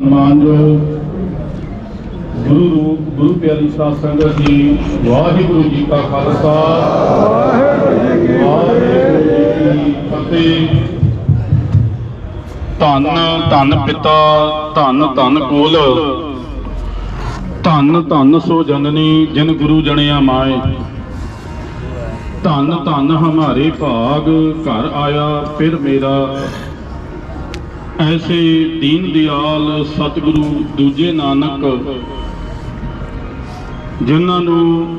ਮਾਨਯੋਗ ਗੁਰੂ ਰੂਪ, ਗੁਰੂ ਪਿਆਰੀ ਸਾਧ ਸੰਗਤ ਜੀ, ਵਾਹਿਗੁਰੂ ਜੀ ਕਾ ਖਾਲਸਾ। ਵਾਹਿਗੁਰੂ ਜੀ ਕੀ ਫਤਿਹ। ਧੰਨ ਧੰਨ ਪਿਤਾ, ਧੰਨ ਧੰਨ ਕੋਲ। ਧੰਨ ਧੰਨ ਸੋ ਜਨਨੀ, ਜਿਨ ਗੁਰੂ ਜਣਿਆ ਮਾਏ। ਧੰਨ ਧੰਨ ਹਮਾਰੇ ਭਾਗ, ਘਰ ਆਇਆ, ਫਿਰ ਮੇਰਾ। ਐਸੇ ਦੀਨ ਦਿਆਲ ਸਤਿਗੁਰੂ ਦੂਜੇ ਨਾਨਕ, ਜਿਨ੍ਹਾਂ ਨੂੰ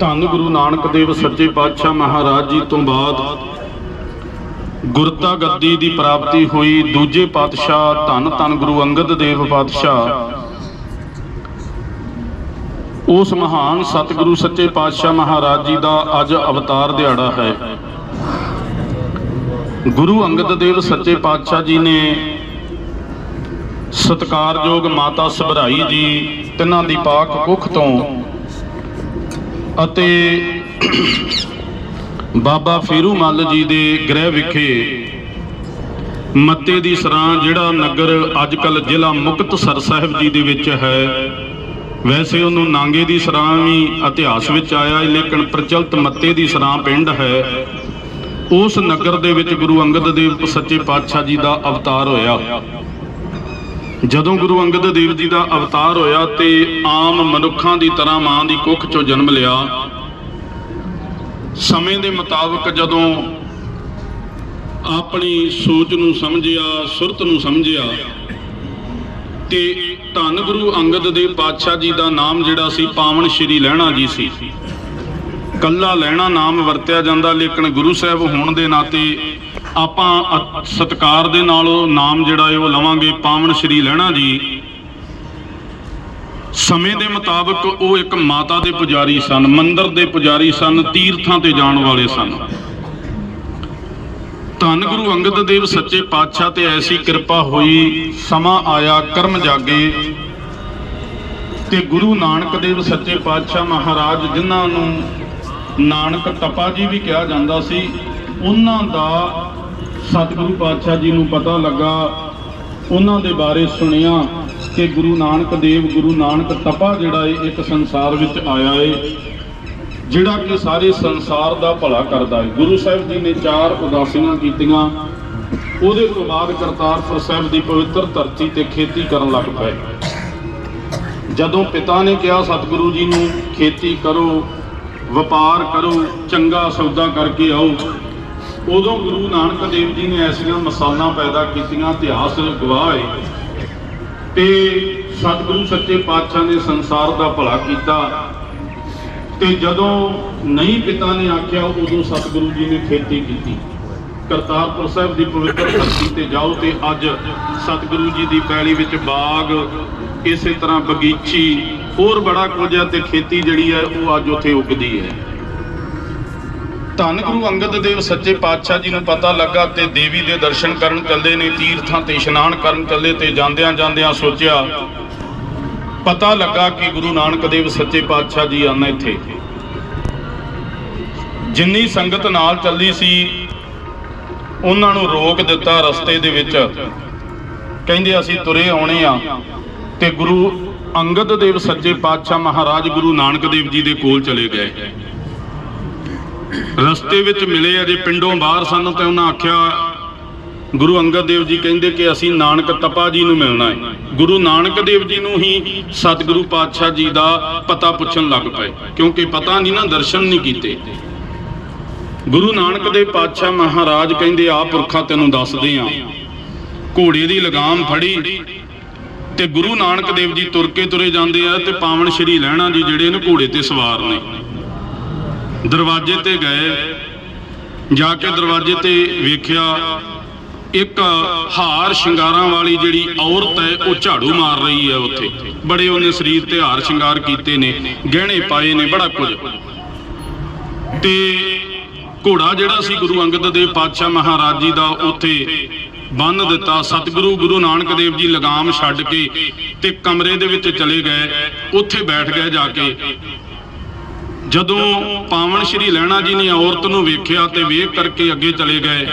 ਧੰਨ ਗੁਰੂ ਨਾਨਕ ਦੇਵ ਸੱਚੇ ਪਾਤਸ਼ਾਹ ਮਹਾਰਾਜ ਜੀ ਤੋਂ ਬਾਅਦ ਗੁਰਤਾ ਗੱਦੀ ਦੀ ਪ੍ਰਾਪਤੀ ਹੋਈ, ਦੂਜੇ ਪਾਤਸ਼ਾਹ ਧੰਨ ਧੰਨ ਗੁਰੂ ਅੰਗਦ ਦੇਵ ਪਾਤਸ਼ਾਹ। ਉਸ ਮਹਾਨ ਸਤਿਗੁਰੂ ਸੱਚੇ ਪਾਤਸ਼ਾਹ ਮਹਾਰਾਜ ਜੀ ਦਾ ਅੱਜ ਅਵਤਾਰ ਦਿਹਾੜਾ ਹੈ। ਗੁਰੂ ਅੰਗਦ ਦੇਵ ਸੱਚੇ ਪਾਤਸ਼ਾਹ ਜੀ ਨੇ ਸਤਕਾਰਯੋਗ ਮਾਤਾ ਸਭਰਾਈ ਜੀ, ਤਿੰਨਾਂ ਦੀ ਪਾਕ ਕੁੱਖ ਤੋਂ ਅਤੇ ਬਾਬਾ ਫੇਰੂ ਮੱਲ ਜੀ ਦੇ ਗ੍ਰਹਿ ਵਿਖੇ ਮੱਤੇ ਦੀ ਸਰਾਂ ਜਿਹੜਾ ਨਗਰ ਅੱਜ ਕੱਲ ਜ਼ਿਲ੍ਹਾ ਮੁਕਤਸਰ ਸਾਹਿਬ ਜੀ ਦੇ ਵਿੱਚ ਹੈ, ਵੈਸੇ ਉਹਨੂੰ ਨਾਂਗੇ ਦੀ ਸਰਾਂ ਵੀ ਇਤਿਹਾਸ ਵਿੱਚ ਆਇਆ ਲੇਕਿਨ ਪ੍ਰਚਲਿਤ ਮੱਤੇ ਦੀ ਸਰਾਂ ਪਿੰਡ ਹੈ। ਉਸ ਨਗਰ ਦੇ ਵਿੱਚ ਗੁਰੂ ਅੰਗਦ ਦੇਵ ਸੱਚੇ ਪਾਤਸ਼ਾਹ ਜੀ ਦਾ ਅਵਤਾਰ ਹੋਇਆ। ਜਦੋਂ ਗੁਰੂ ਅੰਗਦ ਦੇਵ ਜੀ ਦਾ ਅਵਤਾਰ ਹੋਇਆ ਤੇ ਆਮ ਮਨੁੱਖਾਂ ਦੀ ਤਰ੍ਹਾਂ ਮਾਂ ਦੀ ਕੁੱਖ ਚੋਂ ਜਨਮ ਲਿਆ। ਸਮੇਂ ਦੇ ਮੁਤਾਬਕ ਜਦੋਂ ਆਪਣੀ ਸੋਚ ਨੂੰ ਸਮਝਿਆ, ਸੁਰਤ ਨੂੰ ਸਮਝਿਆ, ਤੇ ਧੰਨ ਗੁਰੂ ਅੰਗਦ ਦੇਵ ਪਾਤਸ਼ਾਹ ਜੀ ਦਾ ਨਾਮ ਜਿਹੜਾ ਸੀ ਪਾਵਨ ਸ਼੍ਰੀ ਲਹਿਣਾ ਜੀ ਸੀ। ਕੱਲਾ ਲੈਣਾ ਨਾਮ ਵਰਤਿਆ ਜਾਂਦਾ, ਲੇਕਿਨ ਗੁਰੂ ਸਾਹਿਬ ਹੋਣ ਦੇ ਨਾਤੇ ਆਪਾਂ ਅ- ਸਤਿਕਾਰ ਦੇ ਨਾਲ ਉਹ ਨਾਮ ਜਿਹੜਾ ਹੈ ਉਹ ਲਵਾਂਗੇ, ਪਾਵਨ ਸ਼੍ਰੀ ਲਹਿਣਾ ਜੀ। ਸਮੇਂ ਦੇ ਮੁਤਾਬਕ ਉਹ ਇੱਕ ਮਾਤਾ ਦੇ ਪੁਜਾਰੀ ਸਨ, ਮੰਦਰ ਦੇ ਪੁਜਾਰੀ ਸਨ, ਤੀਰਥਾਂ ਤੇ ਜਾਣ ਵਾਲੇ ਸਨ। ਧੰਨ ਗੁਰੂ ਅੰਗਦ ਦੇਵ ਸੱਚੇ ਪਾਤਸ਼ਾਹ ਤੇ ਐਸੀ ਕਿਰਪਾ ਹੋਈ, ਸਮਾਂ ਆਇਆ, ਕਰਮ ਜਾਗੇ। ਤੇ ਗੁਰੂ ਨਾਨਕ ਦੇਵ ਸੱਚੇ ਪਾਤਸ਼ਾਹ ਮਹਾਰਾਜ ਜਿਨ੍ਹਾਂ ਨੂੰ ਨਾਨਕ ਤਪਾ ਜੀ ਵੀ ਕਿਹਾ ਜਾਂਦਾ ਸੀ, ਉਹਨਾਂ ਦਾ ਸਤਿਗੁਰੂ ਪਾਤਸ਼ਾਹ ਜੀ ਨੂੰ ਪਤਾ ਲੱਗਾ, ਉਹਨਾਂ ਦੇ ਬਾਰੇ ਸੁਣਿਆ ਕਿ ਗੁਰੂ ਨਾਨਕ ਦੇਵ, ਗੁਰੂ ਨਾਨਕ ਤਪਾ ਜਿਹੜਾ ਏ, ਇੱਕ ਸੰਸਾਰ ਵਿੱਚ ਆਇਆ ਏ, ਜਿਹੜਾ ਕਿ ਸਾਰੇ ਸੰਸਾਰ ਦਾ ਭਲਾ ਕਰਦਾ ਹੈ ਗੁਰੂ ਸਾਹਿਬ ਜੀ ਨੇ ਚਾਰ ਉਦਾਸੀਆਂ ਕੀਤੀਆਂ, ਉਹਦੇ ਤੋਂ ਬਾਅਦ ਕਰਤਾਰਪੁਰ ਸਾਹਿਬ ਦੀ ਪਵਿੱਤਰ ਧਰਤੀ ਤੇ ਖੇਤੀ ਕਰਨ ਲੱਗ ਪਏ। ਜਦੋਂ ਪਿਤਾ ਨੇ ਕਿਹਾ ਸਤਿਗੁਰੂ ਜੀ ਨੂੰ ਖੇਤੀ ਕਰੋ ਵਪਾਰ ਕਰੋ, ਚੰਗਾ ਸੌਦਾ ਕਰਕੇ ਆਓ। ਉਦੋਂ ਗੁਰੂ ਨਾਨਕ ਦੇਵ ਜੀ ਨੇ ਐਸੀਆਂ ਮਸਾਲਾਂ ਪੈਦਾ ਕੀਤੀਆਂ, ਇਤਿਹਾਸ ਗਵਾਹ ਹੈ ਤੇ ਸਤਿਗੁਰੂ ਸੱਚੇ ਪਾਤਸ਼ਾਹ ਨੇ ਸੰਸਾਰ ਦਾ ਭਲਾ ਕੀਤਾ। ਤੇ ਜਦੋਂ ਨਹੀਂ ਪਿਤਾ ਨੇ ਆਖਿਆ, ਉਦੋਂ ਸਤਿਗੁਰੂ ਜੀ ਨੇ ਖੇਤੀ ਕੀਤੀ। ਕਰਤਾਰਪੁਰ ਸਾਹਿਬ ਦੀ ਪਵਿੱਤਰ ਧਰਤੀ ਤੇ ਜਾਓ ਤੇ ਅੱਜ ਸਤਿਗੁਰੂ ਜੀ ਦੀ ਪੈਲੀ ਵਿੱਚ ਬਾਗ, ਇਸੇ ਤਰ੍ਹਾਂ ਬਗੀਚੀ ਹੋਰ ਬੜਾ ਕੁਝ ਹੈ ਤੇ ਖੇਤੀ ਜਿਹੜੀ ਹੈ ਉਹ ਅੱਜ ਉੱਥੇ ਉੱਗਦੀ ਹੈ। ਧੰਨ ਗੁਰੂ ਅੰਗਦ ਦੇਵ ਸੱਚੇ ਪਾਤਸ਼ਾਹ ਜੀ ਨੂੰ ਪਤਾ ਲੱਗਾ ਤੇ ਦੇਵੀ ਦੇ ਦਰਸ਼ਨ ਕਰਨ ਚੱਲੇ ਨੇ, ਤੀਰਥਾਂ ਤੇ ਇਸ਼ਨਾਨ ਕਰਨ ਚੱਲੇ ਤੇ ਜਾਂਦਿਆਂ ਜਾਂਦਿਆਂ ਸੋਚਿਆ, ਪਤਾ ਲੱਗਾ ਕਿ ਗੁਰੂ ਨਾਨਕ ਦੇਵ ਸੱਚੇ ਪਾਤਸ਼ਾਹ ਜੀ ਆਨ ਇੱਥੇ। ਜਿੰਨੀ ਸੰਗਤ ਨਾਲ ਚੱਲਦੀ ਸੀ, ਉਹਨਾਂ ਨੂੰ ਰੋਕ ਦਿੱਤਾ ਰਸਤੇ ਦੇ ਵਿੱਚ। ਕਹਿੰਦੇ ਅਸੀਂ ਤੁਰੇ ਆਉਣੇ ਆ ਤੇ ਗੁਰੂ ਅੰਗਦ ਦੇਵ ਸੱਚੇ ਪਾਤਸ਼ਾਹ ਮਹਾਰਾਜ ਗੁਰੂ ਨਾਨਕ ਦੇਵ ਜੀ ਦੇ ਕੋਲ ਚਲੇ ਗਏ। ਰਸਤੇ ਵਿੱਚ ਮਿਲੇ ਅਜੇ ਪਿੰਡੋਂ ਬਾਹਰ ਸਨ ਤੇ ਉਹਨਾਂ ਆਖਿਆ, ਗੁਰੂ ਅੰਗਦ ਦੇਵ ਜੀ ਕਹਿੰਦੇ ਕਿ ਅਸੀਂ ਨਾਨਕ ਤਪਾ ਜੀ ਨੂੰ ਮਿਲਣਾ ਹੈ। ਗੁਰੂ ਨਾਨਕ ਦੇਵ ਜੀ ਨੂੰ ਹੀ ਸਤਿਗੁਰੂ ਪਾਤਸ਼ਾਹ ਜੀ ਦਾ ਪਤਾ ਪੁੱਛਣ ਲੱਗ ਪਏ, ਕਿਉਂਕਿ ਪਤਾ ਨਹੀਂ ਨਾ, ਦਰਸ਼ਨ ਨਹੀਂ ਕੀਤੇ। ਗੁਰੂ ਨਾਨਕ ਦੇਵ ਪਾਤਸ਼ਾਹ ਮਹਾਰਾਜ ਕਹਿੰਦੇ ਆ ਪੁਰਖਾ ਤੈਨੂੰ ਦੱਸਦੇ ਆ। ਘੋੜੇ ਦੀ ਲਗਾਮ ਫੜੀ ਤੇ ਗੁਰੂ ਨਾਨਕ ਦੇਵ ਜੀ ਤੁਰ ਕੇ ਤੁਰੇ ਜਾਂਦੇ ਆ ਤੇ ਪਾਵਨ ਸ਼੍ਰੀ ਲਹਿਣਾ ਜੀ ਜਿਹੜੇ ਨੇ ਘੋੜੇ ਤੇ ਸਵਾਰ ਨੇ। ਦਰਵਾਜ਼ੇ ਤੇ ਗਏ, ਜਾ ਕੇ ਦਰਵਾਜ਼ੇ ਤੇ ਵੇਖਿਆ ਇੱਕ ਹਾਰ ਸ਼ਿੰਗਾਰਾਂ ਵਾਲੀ ਜਿਹੜੀ ਔਰਤ ਹੈ, ਉਹ ਝਾੜੂ ਮਾਰ ਰਹੀ ਹੈ ਉੱਥੇ। ਬੜੇ ਉਹਨੇ ਸਰੀਰ ਤੇ ਹਾਰ ਸ਼ਿੰਗਾਰ ਕੀਤੇ ਨੇ, ਗਹਿਣੇ ਪਾਏ ਨੇ, ਬੜਾ ਕੁਝ। ਤੇ ਘੋੜਾ ਜਿਹੜਾ ਸੀ ਗੁਰੂ ਅੰਗਦ ਦੇਵ ਪਾਤਸ਼ਾਹ ਮਹਾਰਾਜ ਜੀ ਦਾ, ਉੱਥੇ ਬੰਨ ਦਿੱਤਾ। ਸਤਿਗੁਰੂ ਗੁਰੂ ਨਾਨਕ ਦੇਵ ਜੀ ਲਗਾਮ ਛੱਡ ਕੇ ਤੇ ਕਮਰੇ ਦੇ ਵਿੱਚ ਚਲੇ ਗਏ। ਉੱਥੇ ਬੈਠ ਗਏ ਜਾ ਕੇ। ਜਦੋਂ ਪਾਵਨ ਸ਼੍ਰੀ ਲਹਿਣਾ ਜੀ ਨੇ ਔਰਤ ਨੂੰ ਵੇਖਿਆ ਤੇ ਵੇਖ ਕਰਕੇ ਅੱਗੇ ਚਲੇ ਗਏ।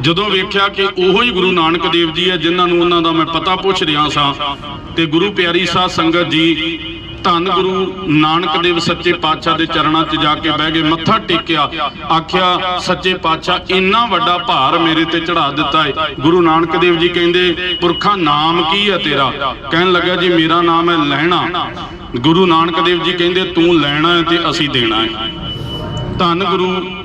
ਜਦੋਂ ਵੇਖਿਆ ਕਿ ਉਹੋ ਹੀ ਗੁਰੂ ਨਾਨਕ ਦੇਵ ਜੀ ਹੈ, ਜਿਨ੍ਹਾਂ ਨੂੰ ਉਹਨਾਂ ਦਾ ਮੈਂ ਪਤਾ ਪੁੱਛ ਰਿਹਾ ਸਾਂ। ਤੇ ਗੁਰੂ ਪਿਆਰੀ ਸਾਧ ਸੰਗਤ ਜੀ ਧੰਨ ਗੁਰੂ ਨਾਨਕ ਦੇਵ ਸੱਚੇ ਪਾਤਸ਼ਾਹ ਦੇ ਚਰਨਾਂ 'ਚ ਜਾ ਕੇ ਬਹਿ ਗਏ ਮੱਥਾ ਟੇਕਿਆ। ਆਖਿਆ, ਸੱਚੇ ਪਾਤਸ਼ਾਹ, ਇੰਨਾ ਵੱਡਾ ਭਾਰ ਮੇਰੇ ਤੇ ਚੜਾ ਦਿੱਤਾ ਹੈ ਗੁਰੂ ਨਾਨਕ ਦੇਵ ਜੀ ਕਹਿੰਦੇ, ਪੁਰਖਾ ਨਾਮ ਕੀ ਹੈ ਤੇਰਾ? ਕਹਿਣ ਲੱਗਾ ਜੀ, ਮੇਰਾ ਨਾਮ ਹੈ ਲੈਣਾ। ਗੁਰੂ ਨਾਨਕ ਦੇਵ ਜੀ ਕਹਿੰਦੇ, ਤੂੰ ਲੈਣਾ ਹੈ ਤੇ ਅਸੀਂ ਦੇਣਾ ਹੈ। ਧੰਨ ਗੁਰੂ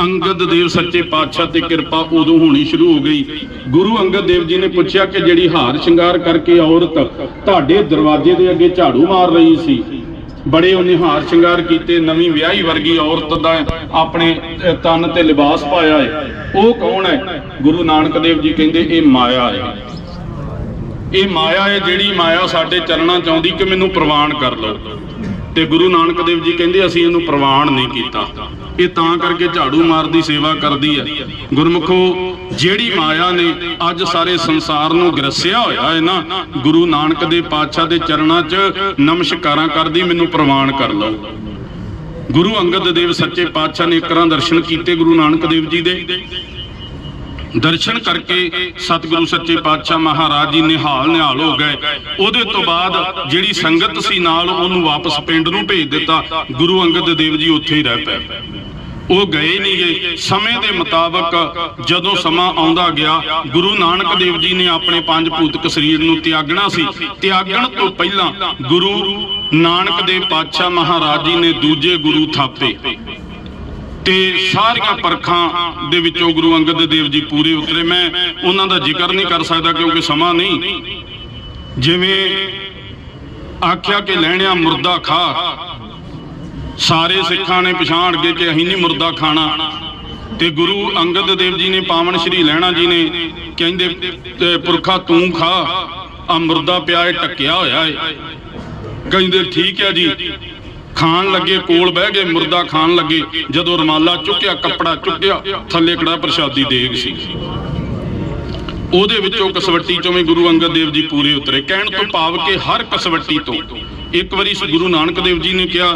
ਅੰਗਦ ਦੇਵ ਸੱਚੇ ਪਾਤਸ਼ਾਹ ਤੇ ਕਿਰਪਾ ਉਦੋਂ ਹੋਣੀ ਸ਼ੁਰੂ ਹੋ ਗਈ। ਗੁਰੂ ਅੰਗਦ ਦੇਵ ਜੀ ਨੇ ਪੁੱਛਿਆ ਕਿ ਜਿਹੜੀ ਹਾਰ ਸ਼ਿੰਗਾਰ ਕਰਕੇ ਔਰਤ ਤੁਹਾਡੇ ਦਰਵਾਜ਼ੇ ਦੇ ਅੱਗੇ ਝਾੜੂ ਮਾਰ ਰਹੀ ਸੀ, ਬੜੇ ਉਹਨੇ ਹਾਰ ਸ਼ਿੰਗਾਰ ਕੀਤੇ, ਨਵੀਂ ਵਿਆਹੀ ਵਰਗੀ ਔਰਤ ਦਾ ਆਪਣੇ ਤਨ ਤੇ ਲਿਬਾਸ ਪਾਇਆ ਹੈ। ਉਹ ਕੌਣ ਹੈ? ਗੁਰੂ ਨਾਨਕ ਦੇਵ ਜੀ ਕਹਿੰਦੇ, ਇਹ ਮਾਇਆ ਹੈ। ਇਹ ਮਾਇਆ ਹੈ ਜਿਹੜੀ ਮਾਇਆ ਸਾਡੇ ਚਰਨਾਂ ਚਾਹੁੰਦੀ ਕਿ ਮੈਨੂੰ ਪ੍ਰਵਾਨ ਕਰ ਲਓ। ਤੇ ਗੁਰੂ ਨਾਨਕ ਦੇਵ ਜੀ ਕਹਿੰਦੇ, ਅਸੀਂ ਇਹਨੂੰ ਪ੍ਰਵਾਨ ਨਹੀਂ ਕੀਤਾ। ਇਹ ਤਾਂ ਕਰਕੇ ਝਾੜੂ ਮਾਰਦੀ ਸੇਵਾ ਕਰਦੀ ਹੈ। ਗੁਰਮੁਖੋ, ਜਿਹੜੀ ਮਾਇਆ ਨੇ ਅੱਜ ਸਾਰੇ ਸੰਸਾਰ ਨੂੰ ਗਰਸਿਆ ਹੋਇਆ ਹੈ ਨਾ, ਗੁਰੂ ਨਾਨਕ ਦੇ ਪਾਤਸ਼ਾਹ ਦੇ ਚਰਨਾਂ 'ਚ ਨਮਸਕਾਰਾਂ ਕਰਦੀ, ਮੈਨੂੰ ਪ੍ਰਵਾਨ ਕਰ ਲਓ। ਗੁਰੂ ਅੰਗਦ ਦੇਵ ਸੱਚੇ ਪਾਤਸ਼ਾਹ ਨੇ ਇਕਰਾਂ ਦਰਸ਼ਨ ਕੀਤੇ ਗੁਰੂ ਨਾਨਕ ਦੇਵ ਜੀ ਦੇ। ਦਰਸ਼ਨ ਕਰਕੇ ਸਤਿਗੁਰੂ ਸੱਚੇ ਪਾਤਸ਼ਾਹ ਮਹਾਰਾਜ ਜੀ ਨਿਹਾਲ ਨਿਹਾਲ ਹੋ ਗਏ। ਉਹਦੇ ਤੋਂ ਬਾਅਦ ਜਿਹੜੀ ਸੰਗਤ ਸੀ ਨਾਲ ਉਹਨੂੰ ਵਾਪਸ ਪਿੰਡ ਨੂੰ ਭੇਜ ਦਿੱਤਾ। ਗੁਰੂ ਅੰਗਦ ਦੇਵ ਜੀ ਉੱਥੇ ਹੀ ਰਹਿ ਪਏ। ਉਹ ਗਏ ਨਹੀਂ ਗਏ ਸਮੇਂ ਦੇ ਮੁਤਾਬਕ ਜਦੋਂ ਸਮਾਂ ਆਉਂਦਾ ਗਿਆ, ਗੁਰੂ ਨਾਨਕ ਦੇਵ ਜੀ ਨੇ ਆਪਣੇ ਪੰਜ ਭੂਤਕ ਸਰੀਰ ਨੂੰ ਤਿਆਗਣਾ ਸੀ। ਤਿਆਗਣ ਤੋਂ ਪਹਿਲਾਂ ਗੁਰੂ ਨਾਨਕ ਦੇਵ ਪਾਤਸ਼ਾਹ ਮਹਾਰਾਜ ਜੀ ਨੇ ਦੂਜੇ ਗੁਰੂ ਥਾਪੇ। ਤੇ ਸਾਰੀਆਂ ਪਰਖਾਂ ਦੇ ਵਿੱਚੋਂ ਗੁਰੂ ਅੰਗਦ ਦੇਵ ਜੀ ਪੂਰੇ ਉਤਰੇ। ਮੈਂ ਉਹਨਾਂ ਦਾ ਜ਼ਿਕਰ ਨਹੀਂ ਕਰ ਸਕਦਾ ਕਿਉਂਕਿ ਸਮਾਂ ਨਹੀਂ। ਜਿਵੇਂ ਆਖਿਆ ਕਿ ਲੈਣਿਆ ਮੁਰਦਾ ਖਾ, ਸਾਰੇ ਸਿੱਖਾਂ ਨੇ ਪਛਾਣ ਗਏ ਕਿ ਅਸੀਂ ਨਹੀਂ ਮੁਰਦਾ ਖਾਣਾ। ਤੇ ਗੁਰੂ ਅੰਗਦ ਦੇਵ ਜੀ ਨੇ, ਪਾਵਨ ਸ਼੍ਰੀ ਲਹਿਣਾ ਜੀ ਨੇ ਕਹਿੰਦੇ ਪੁਰਖਾ ਤੂੰ ਖਾ ਆ ਮੁਰਦਾ ਪਿਆ ਹੈ ਟੱਕਿਆ ਹੋਇਆ ਹੈ ਕਹਿੰਦੇ, ਠੀਕ ਹੈ ਜੀ। ਖਾਣ ਲੱਗੇ, ਕੋਲ ਬਹਿ ਗਏ, ਮੁਰਦਾ ਖਾਣ ਲੱਗੇ, ਜਦੋਂ ਰਮਾਲਾ ਚੁੱਕਿਆ, ਕੱਪੜਾ ਚੁੱਕਿਆ, ਥੱਲੇ ਕੜਾ ਪ੍ਰਸ਼ਾਦੀ ਦੇਗ ਸੀ। ਉਹਦੇ ਵਿੱਚੋਂ ਕਸਵੱਟੀ ਚੋਂ ਵੀ ਗੁਰੂ ਅੰਗਦ ਦੇਵ ਜੀ ਪੂਰੇ ਉਤਰੇ। ਕਹਿਣ ਤੋਂ ਭਾਵ ਕਿ ਹਰ ਕਸਵੱਟੀ ਤੋਂ। ਇੱਕ ਵਾਰੀ ਗੁਰੂ ਨਾਨਕ ਦੇਵ ਜੀ ਨੇ ਕਿਹਾ,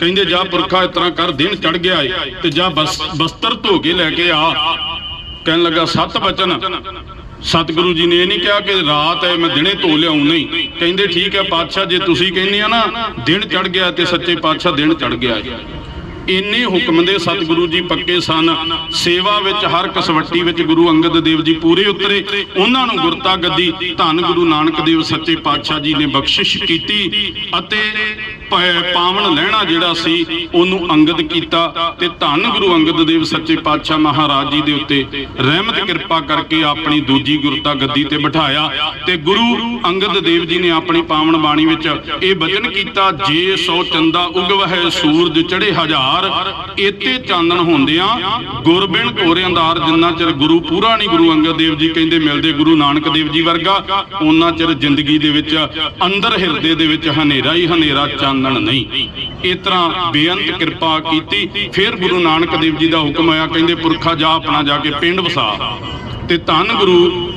ਕਹਿੰਦੇ, ਜਾ ਪੁਰਖਾ, ਇਸ ਤਰ੍ਹਾਂ ਕਰ, ਦਿਨ ਚੜ ਗਿਆ ਏ ਤੇ ਜਾ ਬਸ ਬਸਤਰ ਧੋ ਕੇ ਲੈ ਕੇ ਆ। ਕਹਿਣ ਲੱਗਾ, ਸੱਤ ਬਚਨ। ਸਤਿਗੁਰੂ ਜੀ ਨੇ ਇਹ ਨਹੀਂ ਕਿਹਾ ਕਿ ਰਾਤ ਹੈ, ਮੈਂ ਦਿਨੇ ਧੋ ਲਿਆਉਂ ਨਹੀਂ। ਕਹਿੰਦੇ ਠੀਕ ਹੈ, ਪਾਤਸ਼ਾਹ, ਜੇ ਤੁਸੀਂ ਕਹਿੰਦੇ ਆ ਨਾ, ਦਿਨ ਚੜ ਗਿਆ ਤੇ ਸੱਚੇ ਪਾਤਸ਼ਾਹ ਦਿਨ ਚੜ ਗਿਆ। ਇੰਨੇ ਹੁਕਮ ਦੇ ਸਤਿਗੁਰੂ ਜੀ ਪੱਕੇ ਸਨ। ਸੇਵਾ ਵਿੱਚ ਹਰ ਕਸਵੱਟੀ ਵਿੱਚ ਗੁਰੂ ਅੰਗਦ ਦੇਵ ਜੀ ਪੂਰੇ ਉਤਰੇ। ਉਹਨਾਂ ਨੂੰ ਗੁਰਤਾ ਗੱਦੀ ਧੰਨ ਗੁਰੂ ਨਾਨਕ ਦੇਵ ਸੱਚੇ ਪਾਤਸ਼ਾਹ ਜੀ ਨੇ ਬਖਸ਼ਿਸ਼ ਕੀਤੀ ਅਤੇ ਪਾਵਨ ਲਹਿਣਾ ਜਿਹੜਾ ਸੀ, ਉਹਨੂੰ ਅੰਗਦ ਕੀਤਾ ਤੇ ਧੰਨ ਗੁਰੂ ਅੰਗਦ ਦੇਵ ਸੱਚੇ ਪਾਤਸ਼ਾਹ ਮਹਾਰਾਜ ਜੀ ਦੇ ਉੱਤੇ ਰਹਿਮਤ, ਕਿਰਪਾ ਕਰਕੇ ਆਪਣੀ ਦੂਜੀ ਗੁਰਤਾ ਗੱਦੀ ਤੇ ਬਿਠਾਇਆ ਤੇ ਗੁਰੂ ਅੰਗਦ ਦੇਵ ਜੀ ਨੇ ਆਪਣੀ ਪਾਵਨ ਬਾਣੀ ਵਿੱਚ ਇਹ ਬਚਨ ਕੀਤਾ, ਜੇ ਸੋ ਚੰਦਾ ਉਗਵਹਿ ਸੂਰਜ ਚੜੇ ਹਜ਼ਾਰ ਏਤੇ ਚਾਨਣ ਹੁੰਦਿਆਂ ਗੁਰਬਿਨ ਘੋਰੇ ਅੰਦਾਰ ਜਿੰਨਾ ਚਿਰ ਗੁਰੂ ਪੂਰਾ ਨਹੀਂ ਗੁਰੂ ਅੰਗਦ ਦੇਵ ਜੀ ਕਹਿੰਦੇ ਮਿਲਦੇ ਗੁਰੂ ਨਾਨਕ ਦੇਵ ਜੀ ਵਰਗਾ ਉਹਨਾਂ ਚਿਰ ਜ਼ਿੰਦਗੀ ਦੇ ਵਿੱਚ ਅੰਦਰ ਹਿਰਦੇ ਦੇ ਵਿੱਚ ਹਨੇਰਾ ਹੀ ਹਨੇਰਾ ਚਾਨਣ ਨਹੀਂ। ਇਸ ਤਰ੍ਹਾਂ ਬੇਅੰਤ ਕਿਰਪਾ ਕੀਤੀ, ਫਿਰ ਗੁਰੂ ਨਾਨਕ ਦੇਵ ਜੀ ਦਾ ਹੁਕਮ ਆਇਆ, ਕਹਿੰਦੇ ਪੁਰਖਾ ਜਾ ਆਪਣਾ ਜਾ ਕੇ ਪਿੰਡ ਵਸਾ। ਤੇ ਧੰਨ ਗੁਰੂ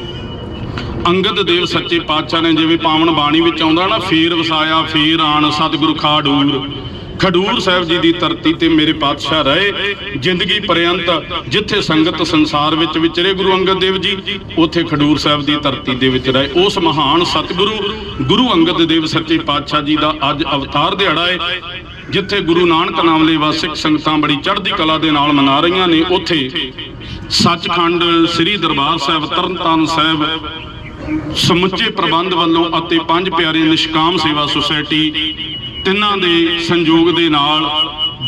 ਅੰਗਦ ਦੇਵ ਸੱਚੇ ਪਾਤਸ਼ਾਹ ਨੇ ਜਿਵੇਂ ਪਾਵਨ ਬਾਣੀ ਵਿੱਚ ਆਉਂਦਾ ਨਾ, ਫੇਰ ਵਸਾਇਆ, ਫੇਰ ਆਣ, ਸਤਿਗੁਰੂ ਖਾਡੂਰ। ਖਡੂਰ ਸਾਹਿਬ ਜੀ ਦੀ ਧਰਤੀ ਤੇ ਮੇਰੇ ਪਾਤਸ਼ਾਹ ਰਹੇ, ਜ਼ਿੰਦਗੀ ਪਰਯੰਤ ਜਿੱਥੇ ਸੰਗਤ ਸੰਸਾਰ ਵਿੱਚ ਵਿਚਰੇ ਗੁਰੂ ਅੰਗਦ ਦੇਵ ਜੀ, ਉੱਥੇ ਖਡੂਰ ਸਾਹਿਬ ਦੀ ਧਰਤੀ ਦੇ ਵਿੱਚ ਰਹੇ। ਉਸ ਮਹਾਨ ਸਤਿਗੁਰੂ ਗੁਰੂ ਅੰਗਦ ਦੇਵ ਸੱਚੇ ਪਾਤਸ਼ਾਹ ਜੀ ਦਾ ਅੱਜ ਅਵਤਾਰ ਦਿਹਾੜਾ ਹੈ ਜਿੱਥੇ ਗੁਰੂ ਨਾਨਕ ਨਾਮ ਲੈਵਾ ਸਿੱਖ ਸੰਗਤਾਂ ਬੜੀ ਚੜ੍ਹਦੀ ਕਲਾ ਦੇ ਨਾਲ ਮਨਾ ਰਹੀਆਂ ਨੇ, ਉੱਥੇ ਸੱਚਖੰਡ ਸ੍ਰੀ ਦਰਬਾਰ ਸਾਹਿਬ, ਤਰਨਤਾਰਨ ਸਾਹਿਬ, ਸਮੁੱਚੇ ਪ੍ਰਬੰਧ ਵੱਲੋਂ ਅਤੇ ਪੰਜ ਪਿਆਰੇ ਨਿਸ਼ਕਾਮ ਸੇਵਾ ਸੁਸਾਇਟੀ ਤਿੰਨਾਂ ਦੇ ਸੰਯੋਗ ਦੇ ਨਾਲ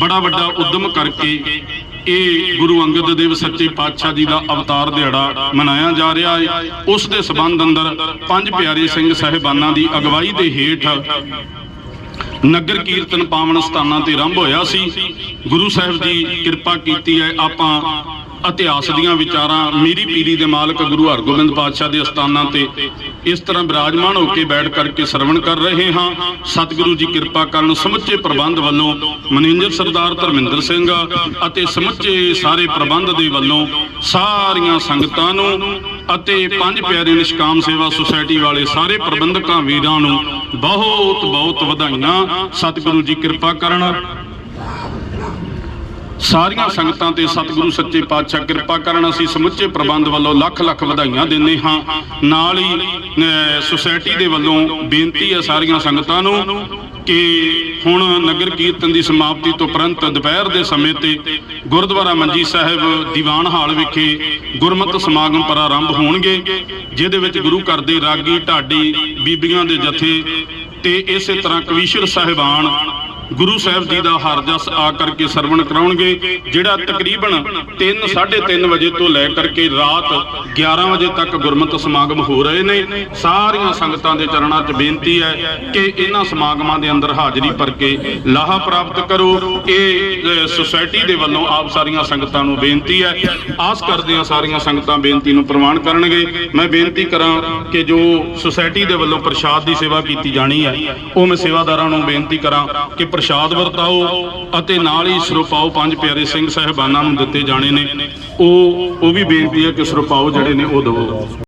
ਬੜਾ ਵੱਡਾ ਉਦਮ ਕਰਕੇ ਇਹ ਗੁਰੂ ਅੰਗਦ ਦੇਵ ਸੱਚੇ ਪਾਤਸ਼ਾਹ ਜੀ ਦਾ ਅਵਤਾਰ ਦਿਹਾੜਾ ਮਨਾਇਆ ਜਾ ਰਿਹਾ ਹੈ। ਉਸ ਦੇ ਸਬੰਧ ਅੰਦਰ ਪੰਜ ਪਿਆਰੇ ਸਿੰਘ ਸਾਹਿਬਾਨਾਂ ਦੀ ਅਗਵਾਈ ਦੇ ਹੇਠ ਨਗਰ ਕੀਰਤਨ ਪਾਵਨ ਸਥਾਨਾਂ ਤੇ ਆਰੰਭ ਹੋਇਆ ਸੀ। ਗੁਰੂ ਸਾਹਿਬ ਜੀ ਕਿਰਪਾ ਕੀਤੀ ਹੈ ਆਪਾਂ ਇਤਿਹਾਸ ਦੀਆਂ ਵਿਚਾਰਾਂ ਮੀਰੀ ਪੀਰੀ ਦੇ ਮਾਲਕ ਗੁਰੂ ਹਰਗੋਬਿੰਦ ਪਾਤਸ਼ਾਹ ਦੇ ਅਸਥਾਨਾਂ ਤੇ ਇਸ ਤਰ੍ਹਾਂ ਬਿਰਾਜਮਾਨ ਹੋ ਕੇ ਬੈਠ ਕਰਕੇ ਸਰਵਣ ਕਰ ਰਹੇ ਹਾਂ। ਸਤਿਗੁਰੂ ਜੀ ਕਿਰਪਾ ਕਰਨ ਸਮੁੱਚੇ ਪ੍ਰਬੰਧ ਵੱਲੋਂ ਮੈਨੇਜਰ ਸਰਦਾਰ ਧਰਮਿੰਦਰ ਸਿੰਘ ਅਤੇ ਸਮੁੱਚੇ ਸਾਰੇ ਪ੍ਰਬੰਧ ਦੇ ਵੱਲੋਂ ਸਾਰੀਆਂ ਸੰਗਤਾਂ ਨੂੰ ਅਤੇ ਪੰਜ ਪਿਆਰੇ ਨਿਸ਼ਕਾਮ ਸੇਵਾ ਸੁਸਾਇਟੀ ਵਾਲੇ ਸਾਰੇ ਪ੍ਰਬੰਧਕਾਂ ਵੀਰਾਂ ਨੂੰ ਬਹੁਤ ਬਹੁਤ ਵਧਾਈਆਂ। ਸਤਿਗੁਰੂ ਜੀ ਕਿਰਪਾ ਕਰਨ। ਸਾਰੀਆਂ ਸੰਗਤਾਂ ਤੇ ਸਤਿਗੁਰੂ ਸੱਚੇ ਪਾਤਸ਼ਾਹ ਕਿਰਪਾ ਕਰਨ। ਅਸੀਂ ਸਮੁੱਚੇ ਪ੍ਰਬੰਧ ਵੱਲੋਂ ਲੱਖ ਲੱਖ ਵਧਾਈਆਂ ਦਿੰਦੇ ਹਾਂ। ਨਾਲ ਹੀ ਸੁਸਾਇਟੀ ਦੇ ਵੱਲੋਂ ਬੇਨਤੀ ਹੈ ਸਾਰੀਆਂ ਸੰਗਤਾਂ ਨੂੰ ਕਿ ਹੁਣ ਨਗਰ ਕੀਰਤਨ ਦੀ ਸਮਾਪਤੀ ਤੋਂ ਪ੍ਰੰਤ ਦੁਪਹਿਰ ਦੇ ਸਮੇਂ ਤੇ ਗੁਰਦੁਆਰਾ ਮੰਜੀ ਸਾਹਿਬ ਦੀਵਾਨ ਹਾਲ ਵਿਖੇ ਗੁਰਮਤਿ ਸਮਾਗਮ ਪ੍ਰਾਰੰਭ ਹੋਣਗੇ, ਜਿਹਦੇ ਵਿੱਚ ਗੁਰੂ ਘਰ ਦੇ ਰਾਗੀ ਢਾਡੀ ਬੀਬੀਆਂ ਦੇ ਜਥੇ ਤੇ ਇਸੇ ਤਰ੍ਹਾਂ ਕਵੀਸ਼ਰ ਸਾਹਿਬਾਨ ਗੁਰੂ ਸਾਹਿਬ ਜੀ ਦਾ ਹਰ ਜਸ ਆ ਕਰਕੇ ਸਰਵਣ ਕਰਾਉਣਗੇ, ਜਿਹੜਾ ਤਕਰੀਬਨ 3 3:30 ਵਜੇ ਤੋਂ ਲੈ ਕਰਕੇ ਰਾਤ 11 ਵਜੇ ਤੱਕ ਗੁਰਮਤਿ ਸਮਾਗਮ ਹੋ ਰਹੇ ਨੇ। ਸਾਰੀਆਂ ਸੰਗਤਾਂ ਦੇ ਚਰਨਾਂ 'ਚ ਬੇਨਤੀ ਹੈ ਕਿ ਇਹਨਾਂ ਸਮਾਗਮਾਂ ਦੇ ਅੰਦਰ ਹਾਜ਼ਰੀ ਭਰ ਕੇ ਲਾਹਾ ਪ੍ਰਾਪਤ ਕਰੋ। ਇਹ ਸੁਸਾਇਟੀ ਦੇ ਵੱਲੋਂ ਆਪ ਸਾਰੀਆਂ ਸੰਗਤਾਂ ਨੂੰ ਬੇਨਤੀ ਹੈ। ਆਸ ਕਰਦੇ ਹਾਂ ਸਾਰੀਆਂ ਸੰਗਤਾਂ ਬੇਨਤੀ ਨੂੰ ਪ੍ਰਵਾਨ ਕਰਨਗੇ। ਮੈਂ ਬੇਨਤੀ ਕਰਾਂ ਕਿ ਜੋ ਸੁਸਾਇਟੀ ਦੇ ਵੱਲੋਂ ਪ੍ਰਸ਼ਾਦ ਦੀ ਸੇਵਾ ਕੀਤੀ ਜਾਣੀ ਹੈ, ਉਹ ਮੈਂ ਸੇਵਾਦਾਰਾਂ ਨੂੰ ਬੇਨਤੀ ਕਰਾਂ ਕਿ ਪ੍ਰਸ਼ਾਦ ਵਰਤਾਓ ਅਤੇ ਨਾਲ ਹੀ ਸਰੋਪਾਓ ਪੰਜ ਪਿਆਰੇ ਸਿੰਘ ਸਾਹਿਬਾਨਾਂ ਨੂੰ ਦਿੱਤੇ ਜਾਣੇ ਨੇ। ਉਹ ਉਹ ਵੀ ਬੇਨਤੀ ਹੈ ਕਿ ਸਰੋਪਾਓ ਜਿਹੜੇ ਨੇ ਉਹ ਦਿਵੋ।